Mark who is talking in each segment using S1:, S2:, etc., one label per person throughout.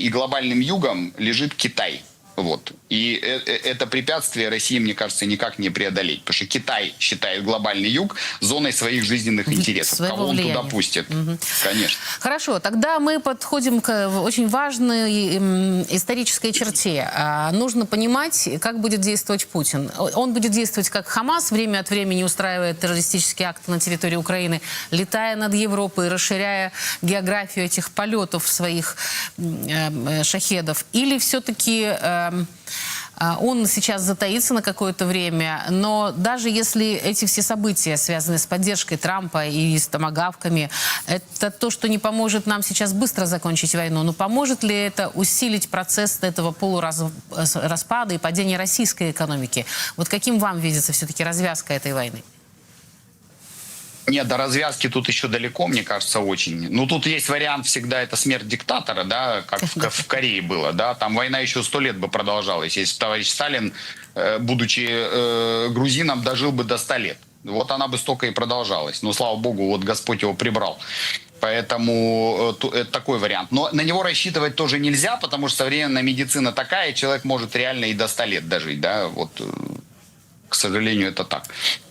S1: и глобальным югом лежит Китай. Вот. И э- э- это препятствие России, мне кажется, никак не преодолеть. Потому что Китай считает глобальный юг зоной своих жизненных интересов.
S2: своего
S1: Кого он туда
S2: влияния.
S1: пустит? Конечно.
S2: Хорошо, тогда мы подходим к очень важной м, исторической черте. А, Нужно понимать, как будет действовать Путин. Он будет действовать как Хамас, время от времени устраивая террористические акты на территории Украины, летая над Европой, расширяя географию этих полетов своих э, э, шахедов. Или все-таки... эм, а, Он сейчас затаится на какое-то время, но даже если эти все события, связанные с поддержкой Трампа и с томогавками, это то, что не поможет нам сейчас быстро закончить войну, но поможет ли это усилить процесс этого полураспада и падения российской экономики? Вот каким вам видится все-таки развязка этой войны?
S1: Нет, до развязки тут еще далеко, мне кажется, очень. Ну, тут есть вариант всегда, это смерть диктатора, да, как в, в Корее было, да. Там война еще сто лет бы продолжалась, если товарищ Сталин, э, будучи э, грузином, дожил бы до 100 лет. Вот она бы столько и продолжалась. Но, слава богу, вот Господь его прибрал. Поэтому э, это такой вариант. Но на него рассчитывать тоже нельзя, потому что современная медицина такая, человек может реально и до 100 лет дожить, да, вот э, к сожалению, это так.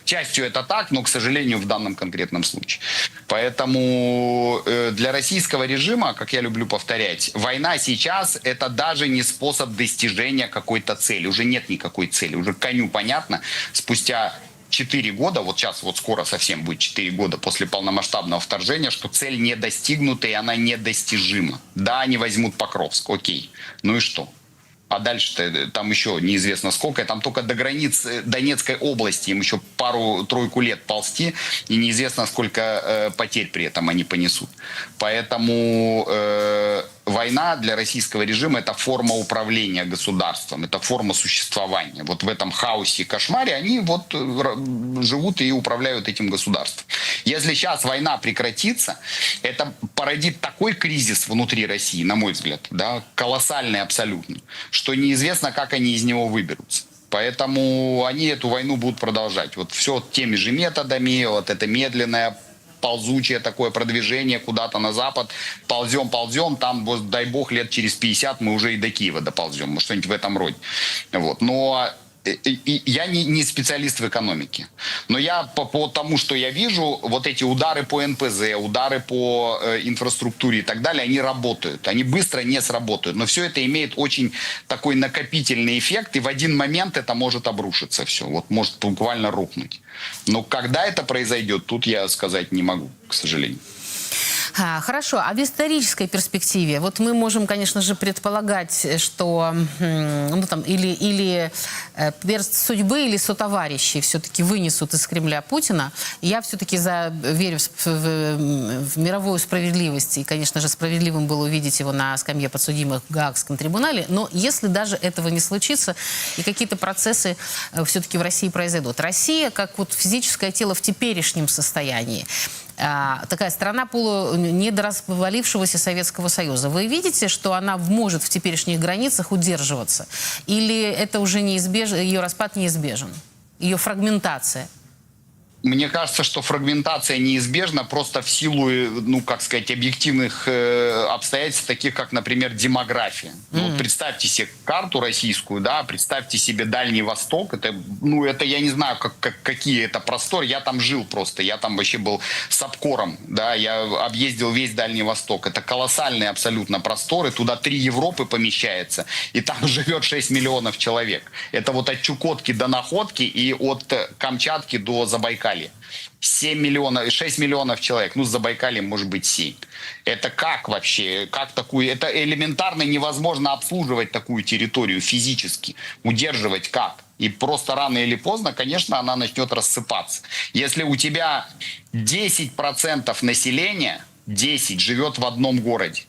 S1: Частью это так, но, к сожалению, в данном конкретном случае. Поэтому э, для российского режима, как я люблю повторять, война сейчас – это даже не способ достижения какой-то цели. Уже нет никакой цели. Уже коню понятно, спустя 4 года, вот сейчас вот скоро совсем будет 4 года после полномасштабного вторжения, что цель не достигнута и она недостижима. Да, они возьмут Покровск, окей. Ну и что? А дальше-то э, там еще неизвестно сколько. Там только до границ э, Донецкой области им еще пару-тройку лет ползти. И неизвестно, сколько э, потерь при этом они понесут. Поэтому э, война для российского режима – это форма управления государством. Это форма существования. Вот в этом хаосе и кошмаре они вот э, живут и управляют этим государством. Если сейчас война прекратится, это породит такой кризис внутри России, на мой взгляд, да, колоссальный абсолютно, что неизвестно, как они из него выберутся. Поэтому они эту войну будут продолжать. Вот все теми же методами, вот это медленное ползучее такое продвижение куда-то на запад. Ползем, ползем, там, дай бог, лет через 50 мы уже и до Киева доползем. может, Что-нибудь в этом роде. Вот. Но я не, не специалист в экономике. Но я по, по тому, что я вижу, вот эти удары по НПЗ, удары по э, инфраструктуре и так далее, они работают. Они быстро не сработают. Но все это имеет очень такой накопительный эффект, и в один момент это может обрушиться все. Вот может буквально рухнуть. Но когда это произойдет, тут я сказать не могу, к сожалению.
S2: А, хорошо, а в исторической перспективе, вот мы можем, конечно же, предполагать, что ну, там, или, или э, перст судьбы, или сотоварищи все-таки вынесут из Кремля Путина. Я все-таки за, верю в, в- в мировую справедливость, и, конечно же, справедливым было увидеть его на скамье подсудимых в Гаагском трибунале, но если даже этого не случится, и какие-то процессы все-таки в России произойдут. Россия, как вот физическое тело в теперешнем состоянии, такая страна полу недоразвалившегося Советского Союза. Вы видите, что она может в теперешних границах удерживаться? Или это уже неизбежно, ее распад неизбежен? Ее фрагментация?
S1: Мне кажется, что фрагментация неизбежна просто в силу, э, ну, как сказать, объективных э, обстоятельств, таких как, например, демография. Ну, вот представьте себе карту российскую, да, представьте себе Дальний Восток. Это, ну, это я не знаю, как, как- какие это просторы. Я там жил просто, я там вообще был с обкором, да, я объездил весь Дальний Восток. Это колоссальные абсолютно просторы. Туда три Европы помещается, и там живет 6 миллионов человек. Это вот от Чукотки до Находки и от Камчатки до Забайкалья. 7 миллионов, 6 миллионов человек, ну, с Забайкальем может быть 7. Это как вообще, как такую, это элементарно невозможно обслуживать такую территорию физически, удерживать как? И просто рано или поздно, конечно, она начнет рассыпаться. Если у тебя 10% населения, 10 живет в одном городе,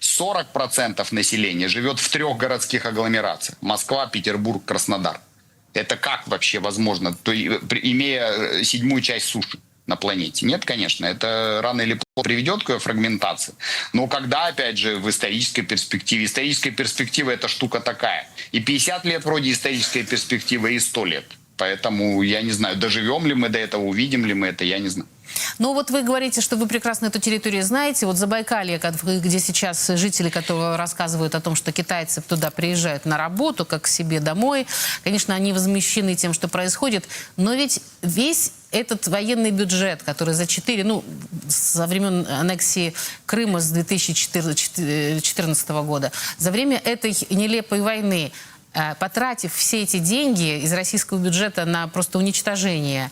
S1: 40% населения живет в трех городских агломерациях. Москва, Петербург, Краснодар. Это как вообще возможно, то, имея э, седьмую часть суши на планете? Нет, конечно, это рано или поздно приведет к фрагментации. Но когда, опять же, в исторической перспективе? Историческая перспектива – это штука такая. И 50 лет вроде историческая перспектива, и 100 лет. Поэтому я не знаю, доживем ли мы до этого, увидим ли мы это, я не знаю.
S2: Но вот вы говорите, что вы прекрасно эту территорию знаете. Вот Забайкалье, ко- где сейчас жители, которые рассказывают о том, что китайцы туда приезжают на работу, как к себе домой. Конечно, они возмущены тем, что происходит. Но ведь весь этот военный бюджет, который за 4, ну, со времен аннексии Крыма с 2014 года, за время этой нелепой войны, э, потратив все эти деньги из российского бюджета на просто уничтожение,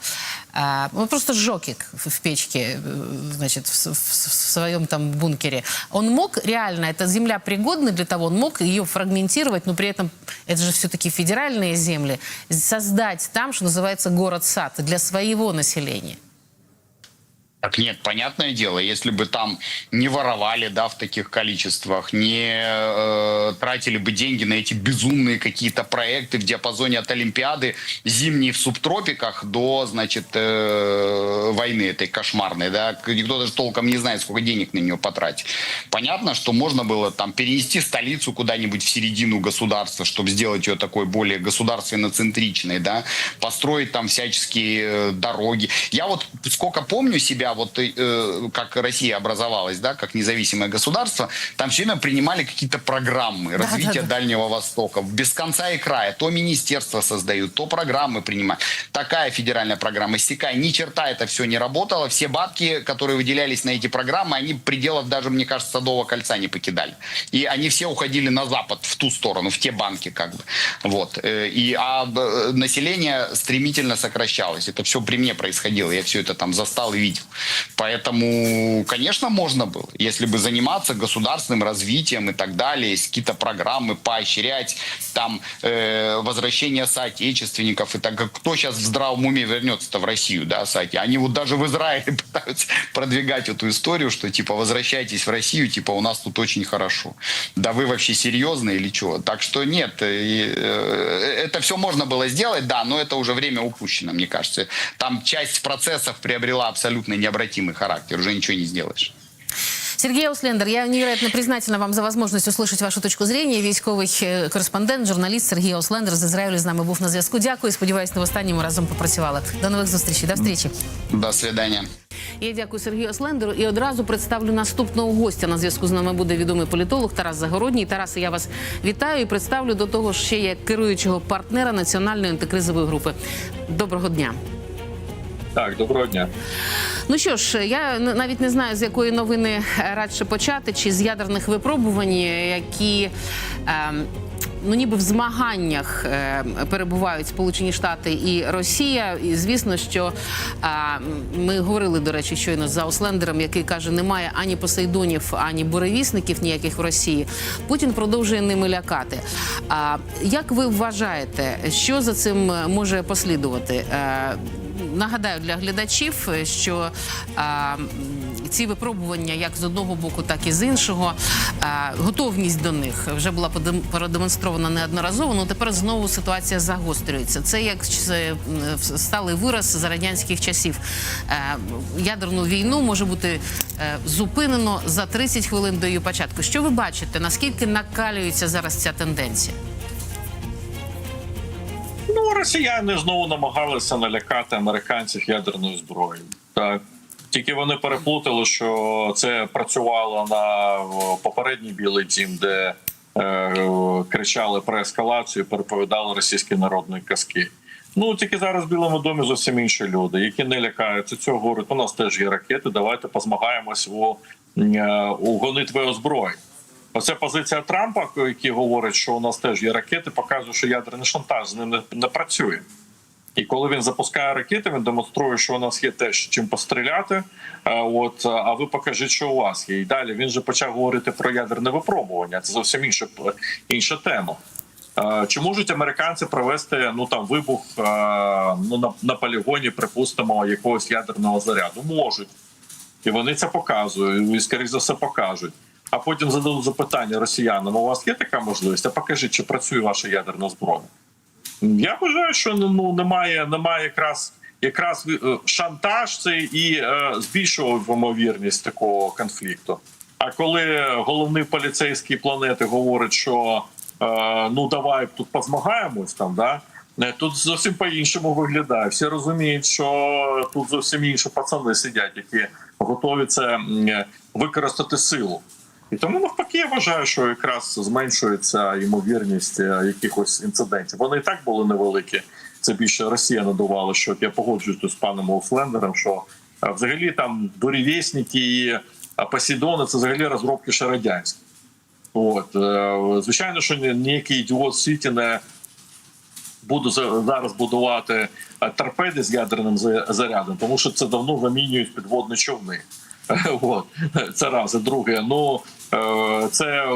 S2: э, ну, просто сжег в печке, э, значит, в, в в своем там бункере, он мог реально, эта земля пригодна для того, он мог ее фрагментировать, но при этом, это же все-таки федеральные земли, создать там, что называется, город-сад для своего населения.
S1: Так нет, понятное дело, если бы там не воровали, да, в таких количествах, не э, тратили бы деньги на эти безумные какие-то проекты в диапазоне от Олимпиады зимней в субтропиках до, значит, э, войны этой кошмарной, да, никто даже толком не знает, сколько денег на нее потратить. Понятно, что можно было там перенести столицу куда-нибудь в середину государства, чтобы сделать ее такой более государственно-центричной, да, построить там всяческие э, дороги. Я вот сколько помню себя, вот э, как Россия образовалась, да, как независимое государство, там все время принимали какие-то программы развития
S2: да.
S1: Дальнего Востока. Без конца и края. То министерства создают, то программы принимают. Такая федеральная программа, стекая. Ни черта это все не работало. Все бабки, которые выделялись на эти программы, они пределов даже, мне кажется, Садового кольца не покидали. И они все уходили на запад, в ту сторону, в те банки как бы. Вот. Э, И, а э, население стремительно сокращалось. Это все при мне происходило. Я все это там застал и видел. Поэтому, конечно, можно было, если бы заниматься государственным развитием и так далее, есть какие-то программы поощрять, там э, возвращение соотечественников и так как кто сейчас в здравом уме вернется-то в Россию, да, соотече- Они вот даже в Израиле пытаются продвигать эту историю, что типа возвращайтесь в Россию, типа у нас тут очень хорошо. Да вы вообще серьезно или что? Так что нет, э, э, это все можно было сделать, да, но это уже время упущено, мне кажется. Там часть процессов приобрела абсолютно необратимый характер, уже ничего не сделаешь.
S2: Сергей Ауслендер, я невероятно признательна вам за возможність услышать вашу точку зрения. Військовий е, кореспондент, журналіст Сергій Ауслендер з Ізраїлю з нами був на зв'язку. Дякую. Сподіваюсь, на останньому разом попрацювали. До нових зустрічей. До встречі.
S1: До свидания.
S2: Я дякую Сергію Ослендеру і одразу представлю наступного гостя. На зв'язку з нами буде відомий політолог Тарас Загородній. Тарасе, я вас вітаю і представлю до того ж ще як керуючого партнера національної антикризової групи. Доброго дня.
S3: Так, доброго дня.
S2: Ну що ж, я навіть не знаю, з якої новини е, радше почати, чи з ядерних випробувань, які. ем, Ну, ніби в змаганнях е, перебувають Сполучені Штати і Росія. І звісно, що е, ми говорили, до речі, щойно за Ослендером, який каже, немає ані посейдонів, ані буревісників ніяких в Росії. Путін продовжує ними лякати. А як ви вважаєте, що за цим може послідувати? Е, Нагадаю для глядачів, що а, ці випробування, як з одного боку, так і з іншого, а, готовність до них вже була продемонстрована неодноразово. Ну тепер знову ситуація загострюється. Це як сталий вираз за радянських часів. Е, ядерну війну може бути е, зупинено за 30 хвилин до її початку. Що ви бачите? Наскільки накалюється зараз ця тенденція?
S3: Росіяни знову намагалися налякати американців ядерною зброєю. Так. Тільки вони переплутали, що це працювало на попередній білий дім, де е, кричали про ескалацію, переповідали російські народні казки. Ну тільки зараз в Білому домі зовсім інші люди, які не лякаються цього. Говорять, у нас теж є ракети. Давайте позмагаємось у, е, у гонитві озброєнь. Оце позиція Трампа, який говорить, що у нас теж є ракети, показує, що ядерний шантаж з ним не, не працює. І коли він запускає ракети, він демонструє, що у нас є теж чим постріляти. От а ви покажіть, що у вас є. І далі він же почав говорити про ядерне випробування. Це зовсім інша інша тема. Чи можуть американці провести ну там вибух ну на, на полігоні, припустимо, якогось ядерного заряду? Можуть, і вони це показують, і скоріш за все покажуть. А потім зададуть запитання росіянам: у вас є така можливість? А покажіть, чи працює ваша ядерна зброя? Я вважаю, що ну немає, немає якраз якраз е, шантаж це і е, збільшував ймовірність такого конфлікту. А коли головний поліцейський планети говорить, що е, ну давай тут позмагаємось там, да Е, Тут зовсім по-іншому виглядає. Всі розуміють, що тут зовсім інші пацани сидять, які готові це е, використати силу. І тому навпаки, я вважаю, що якраз зменшується ймовірність е, якихось інцидентів. Вони і так були невеликі. Це більше Росія надувала. Що я погоджуюся з паном Офлендером, що е, взагалі там бурєвєсники і е, Посейдони це взагалі розробки ще радянські. От звичайно, що ніякий ідіот в світі не буду за- зараз будувати торпеди з ядерним зарядом, тому що це давно вимінюють підводні човни. От це раз. Друге, ну е, це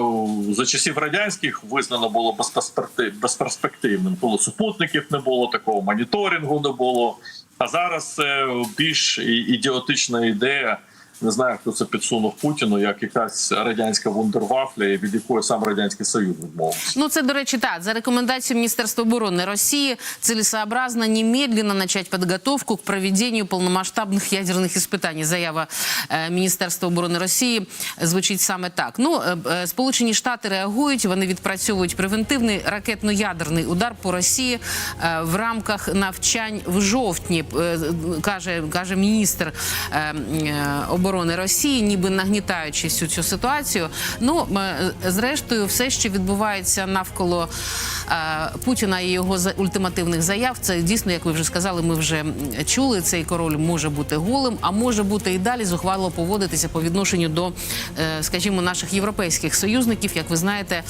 S3: за часів радянських визнано було безперспектив- безперспективним. Було супутників не було, такого моніторингу не було. А зараз це більш ідіотична ідея. Не знаю, хто це підсунув Путіну, як якась радянська вундервафля, від якої сам радянський союз відмовився.
S2: Ну, це, до речі, так. За рекомендацією Міністерства оборони Росії целесообразно немедленно начать подготовку к проведению полномасштабных ядерных испытаний. Заява е, Міністерства оборони Росії звучить саме так. Ну, е, е, Сполучені Штати реагують, вони відпрацьовують превентивний ракетно-ядерний удар по Росії е, в рамках навчань в жовтні, е, каже, каже міністр е, е, оборони Росії, ніби нагнітаючи всю цю ситуацію. Ну, е, зрештою, все, що відбувається навколо е, Путіна і його ультимативних заяв, це дійсно, як ви вже сказали, ми вже чули. Цей король може бути голим, а може бути і далі зухвало поводитися по відношенню до, е, скажімо, наших європейських союзників. Як ви знаєте,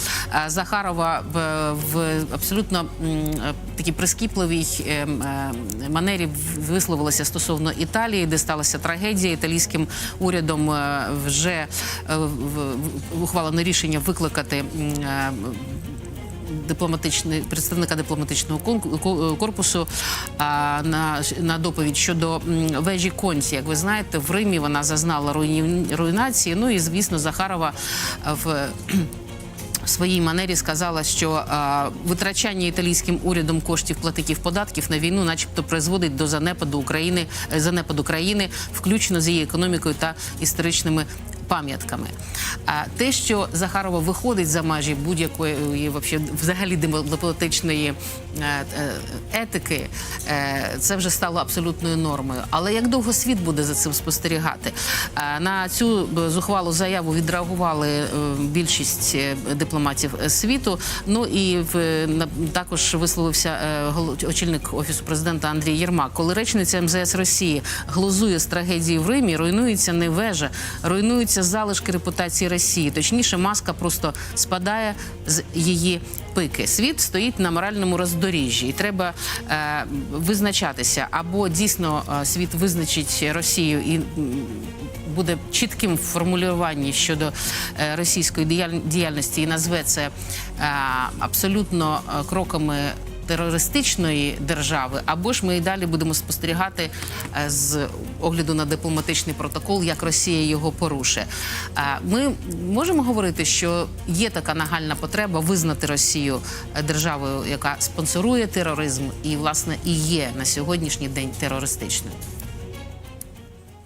S2: Захарова в, в абсолютно м, такій прискіпливій манері висловилася стосовно Італії, де сталася трагедія. Італійським урядом е, вже е, ухвалено рішення викликати. е, Дипломатичний представника дипломатичного корпусу а, на, на доповідь щодо вежі Конці. Як ви знаєте, в Римі вона зазнала руйнації. Ну і звісно, Захарова в в своїй манері сказала, що а, витрачання італійським урядом коштів платників податків на війну, начебто, призводить до занепаду України, е, занепаду країни, включно з її економікою та історичними. Пам'ятками, а те, що Захарова виходить за межі будь-якої взагалі дипломатичної е, е, етики, е, це вже стало абсолютною нормою. Але як довго світ буде за цим спостерігати? На цю зухвалу заяву відреагували більшість дипломатів світу. Ну і також висловився очільник офісу президента Андрій Єрмак. Коли речниця МЗС Росії глузує з трагедії в Римі, руйнується не вежа, руйнуються залишки репутації Росії. Точніше, маска просто спадає з її пики. Світ стоїть на моральному роздоріжжі, і треба е, визначатися або дійсно е, світ визначить Росію і. Буде чітким в формулюванні щодо е, російської діяль- діяльності і назве це е, абсолютно кроками терористичної держави, або ж ми і далі будемо спостерігати е, з огляду на дипломатичний протокол, як Росія його порушує. Е, Ми можемо говорити, що є така нагальна потреба визнати Росію е, державою, яка спонсорує тероризм, і власне і є на сьогоднішній день терористичною.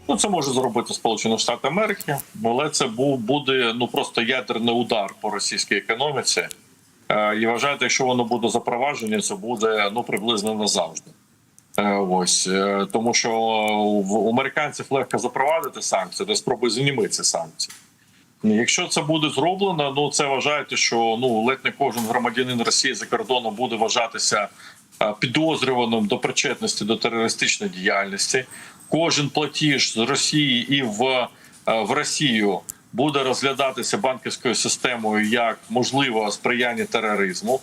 S3: Ну, це може зробити Сполучені Штати Америки, але це був буде ну просто ядерний удар по російській економіці. Е, І вважаєте, якщо воно буде запровадження, це буде ну приблизно назавжди. Е, Ось е, тому, що в американців легко запровадити санкції, де спробуй зніми ці санкції. Якщо це буде зроблено, ну це вважаєте, що ну ледь не кожен громадянин Росії за кордоном буде вважатися підозрюваним до причетності до терористичної діяльності. Кожен платіж з Росії і в, в Росію буде розглядатися банківською системою як можливо сприяння тероризму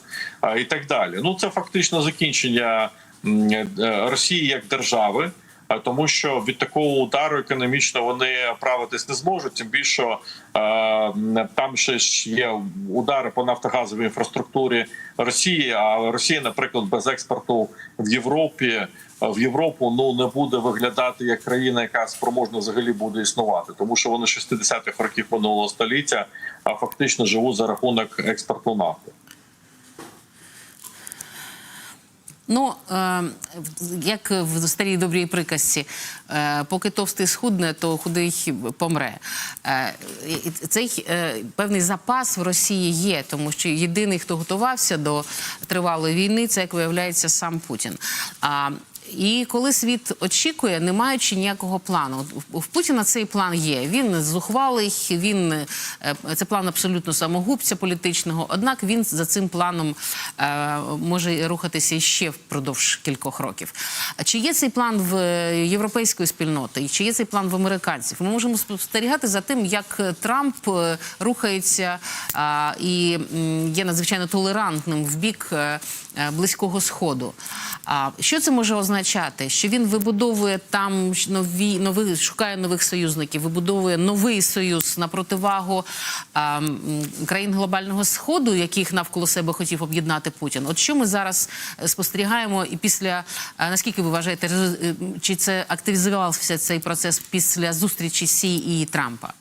S3: і так далі. Ну це фактично закінчення е, Росії як держави. А тому, що від такого удару економічно вони правитись не зможуть. Тим більше е, там ще ж є удари по нафтогазовій інфраструктурі Росії. А Росія, наприклад, без експорту в Європі е, в Європу ну не буде виглядати як країна, яка спроможна взагалі буде існувати, тому що вони 60-х років минулого століття а фактично живуть за рахунок експорту нафти.
S2: Ну, е, як в старій добрій приказці, е, поки товстий схудне, то худий помре. Е, цей певний запас в Росії є, тому що єдиний, хто готувався до тривалої війни, це, як виявляється, сам Путін. А, і коли світ очікує, не маючи ніякого плану, в Путіна цей план є. Він зухвалий, він е, це план абсолютно самогубця політичного. Однак він за цим планом е, може рухатися ще впродовж кількох років. А Чи є цей план в е, європейської спільноти, і чи є цей план в американців? Ми можемо спостерігати за тим, як е, Трамп е, рухається а, і є надзвичайно толерантним в бік е, е, близького сходу. А що це може означати? Що він вибудовує там нові нові, шукає нових союзників, вибудовує новий союз на противагу а, країн глобального сходу, яких навколо себе хотів об'єднати Путін. От що ми зараз е, спостерігаємо, і після наскільки ви вважаєте, е, чи це активізувався цей процес після зустрічі Сі і Трампа?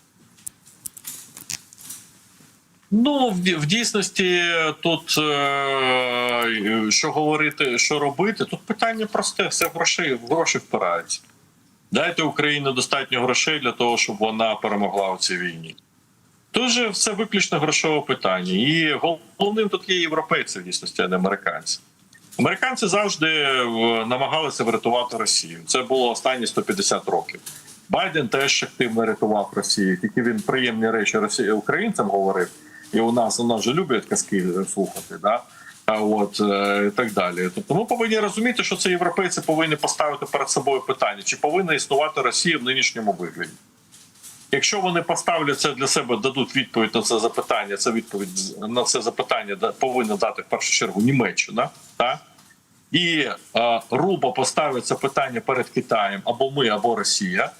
S3: Ну, в, дійсності тут е, що говорити, що робити, тут питання просте, все в гроші, в гроші впирається. Дайте Україні достатньо грошей для того, щоб вона перемогла у цій війні. Тут же все виключно грошове питання. І головним тут є європейці, в дійсності, а не американці. Американці завжди е, намагалися врятувати Росію. Це було останні 150 років. Байден теж активно рятував Росію, тільки він приємні речі Росії українцям говорив. І у нас у нас же люблять казки слухати, да? От е, і так далі. Тобто ми повинні розуміти, що це європейці повинні поставити перед собою питання, чи повинна існувати Росія в нинішньому вигляді. Якщо вони поставлять це для себе, дадуть відповідь на це запитання, це відповідь на це запитання повинна дати в першу чергу Німеччина, так? і е, грубо поставить це питання перед Китаєм або ми, або Росія,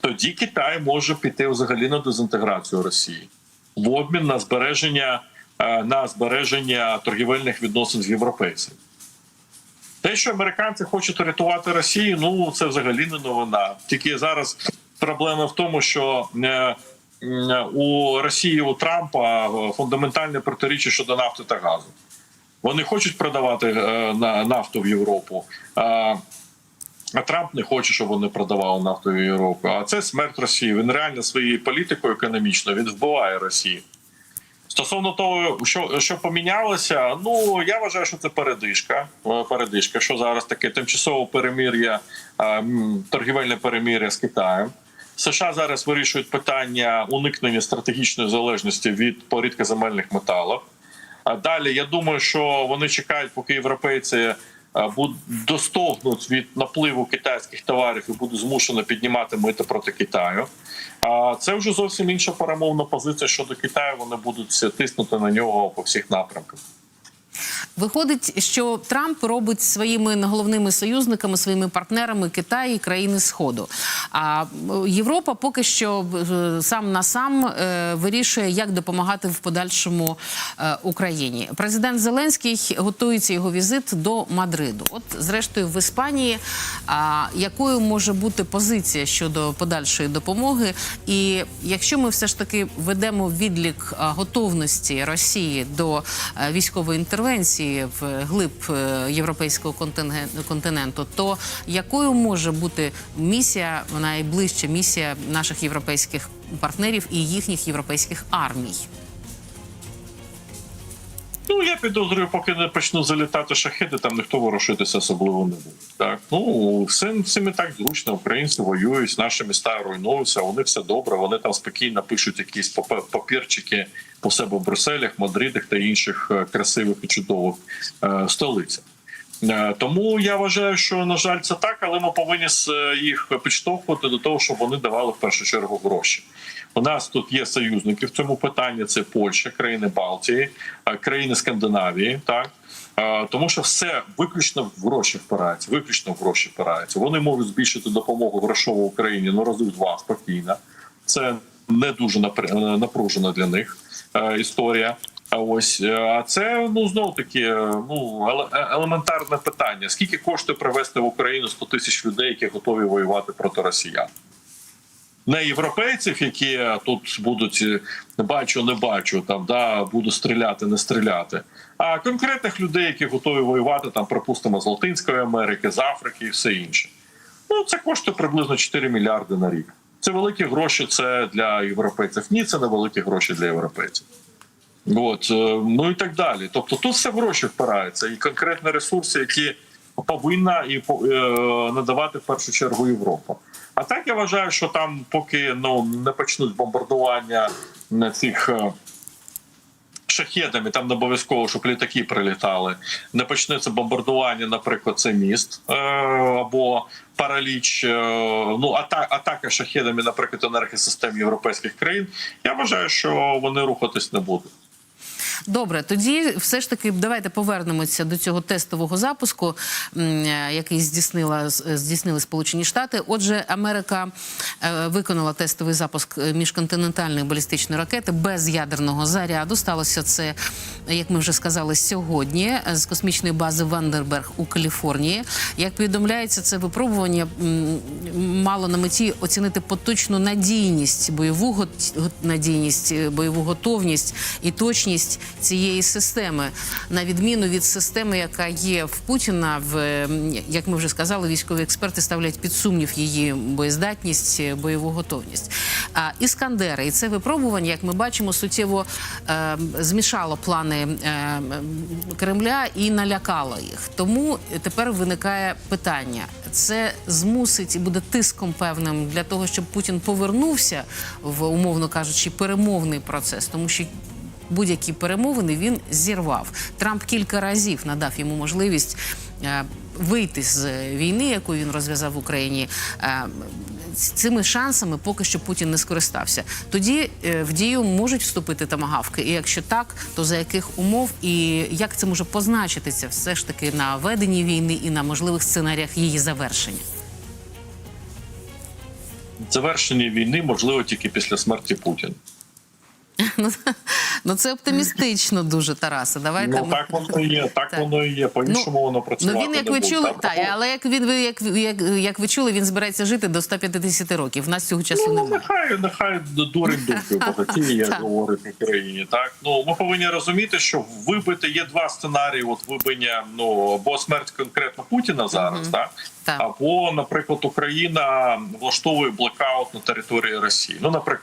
S3: тоді Китай може піти взагалі на дезінтеграцію Росії в обмін на збереження е, на збереження торгівельних відносин з європейцями. Те, що американці хочуть рятувати Росію, ну це взагалі не новина. Тільки зараз проблема в тому, що е, у Росії у Трампа е, фундаментальне протиріччя щодо нафти та газу. Вони хочуть продавати на нафту в Європу. А Трамп не хоче, щоб вони продавали нафту в Європу. А це смерть Росії. Він реально своєю політикою економічною він вбиває Росію. Стосовно того, що, що помінялося, ну я вважаю, що це передишка. Е, Передишка, що зараз таке тимчасове перемир'я, е, торгівельне перемир'я з Китаєм. США зараз вирішують питання уникнення стратегічної залежності від порідкоземельних металів. А далі я думаю, що вони чекають, поки європейці е, будуть достогнуть від напливу китайських товарів і буде змушено піднімати мити проти Китаю. А це вже зовсім інша перемовна позиція щодо Китаю. Вони будуть тиснути на нього по всіх напрямках.
S2: Виходить, що Трамп робить своїми головними союзниками, своїми партнерами Китай і країни Сходу. А е, Європа поки що е, сам на сам е, вирішує, як допомагати в подальшому Україні. Президент Зеленський готується його візит до Мадриду. От, зрештою, в Іспанії якою може бути позиція щодо подальшої допомоги? І якщо ми все ж таки ведемо відлік готовності Росії до військової інтервенції в глиб е, європейського континенту, то якою може бути місія, найближча місія наших європейських партнерів і їхніх європейських армій?
S3: Ну я підозрюю, поки не почнуть залітати шахеди, там ніхто ворушитися особливо не буде. Так ну всім, всім і так зручно. Українці воюють, наші міста руйнуються. Вони все добре. Вони там спокійно пишуть якісь папірчики по себе в Брюсселях, Мадридах та інших е, красивих і чудових е, столицях. Е, Тому я вважаю, що на жаль, це так, але ми повинні е, їх підштовхувати до того, щоб вони давали в першу чергу гроші. У нас тут є союзники в цьому питанні: це Польща, країни Балтії, е, країни Скандинавії. Так Е, тому що все виключно в гроші впирається. Виключно в гроші впирається. Вони можуть збільшити допомогу грошову Україні ну разів два спокійно. Це не дуже е, напружена для них історія. А ось а це ну знов таки ну елементарне питання: скільки коштує привезти в Україну 100 тисяч людей, які готові воювати проти росіян? Не європейців, які тут будуть е, бачу, не бачу, там да буду стріляти, не стріляти, а конкретних людей, які готові воювати, там, припустимо, з Латинської Америки, з Африки і все інше. Ну це коштує приблизно 4 мільярди на рік. Це великі гроші. Це для європейців. Ні, це не великі гроші для європейців. От е, ну і так далі. Тобто тут все гроші впирається, і конкретні ресурси, які повинна і е, надавати в першу чергу Європа. А так я вважаю, що там, поки ну не почнуть бомбардування цих. е, Шахедами там не обов'язково, щоб літаки прилітали. Не почнеться бомбардування, наприклад, це міст е, або параліч, е, ну ата- атака шахедами, наприклад, енергосистем європейських країн. Я вважаю, що вони рухатись не будуть.
S2: Добре, тоді все ж таки давайте повернемося до цього тестового запуску, який здійснила здійснили Сполучені Штати. Отже, Америка е, виконала тестовий запуск е, міжконтинентальної балістичної ракети без ядерного заряду. Сталося це, як ми вже сказали, сьогодні з космічної бази Вандерберг у Каліфорнії. Як повідомляється, це випробування мало на меті оцінити поточну надійність, бойову надійність, е, бойову готовність і точність цієї системи, на відміну від системи, яка є в Путіна, в як ми вже сказали, військові експерти ставлять під сумнів її боєздатність, е, бойову готовність. А іскандери, і це випробування, як ми бачимо, суттєво е, змішало плани е, Кремля і налякало їх. Тому тепер виникає питання: це змусить і буде тиском певним для того, щоб Путін повернувся в умовно кажучи перемовний процес, тому що. Будь-які перемовини він зірвав. Трамп кілька разів надав йому можливість е, вийти з війни, яку він розв'язав в Україні. Е, цими шансами поки що Путін не скористався. Тоді е, в дію можуть вступити тамагавки. І якщо так, то за яких умов і як це може позначитися все ж таки на веденні війни і на можливих сценаріях її завершення?
S3: Завершення війни можливо тільки після смерті Путіна.
S2: Ну, ну це оптимістично дуже, Тарасе. Давайте
S3: Ну так воно і є, так, воно і є. По іншому воно працювати
S2: Ну він, як ви чули, та,
S3: ну,
S2: але як він ви як, як, як ви чули, він збирається жити до 150 років. У нас цього часу
S3: Ну,
S2: немає.
S3: нехай, нехай дурень думки багаті, як говорить в Україні. Так ну ми повинні розуміти, що вибити є два сценарії: от вибиття, ну або смерть конкретно Путіна зараз, так
S2: Так.
S3: або, наприклад, Україна влаштовує блекаут на території Росії. Ну, наприклад,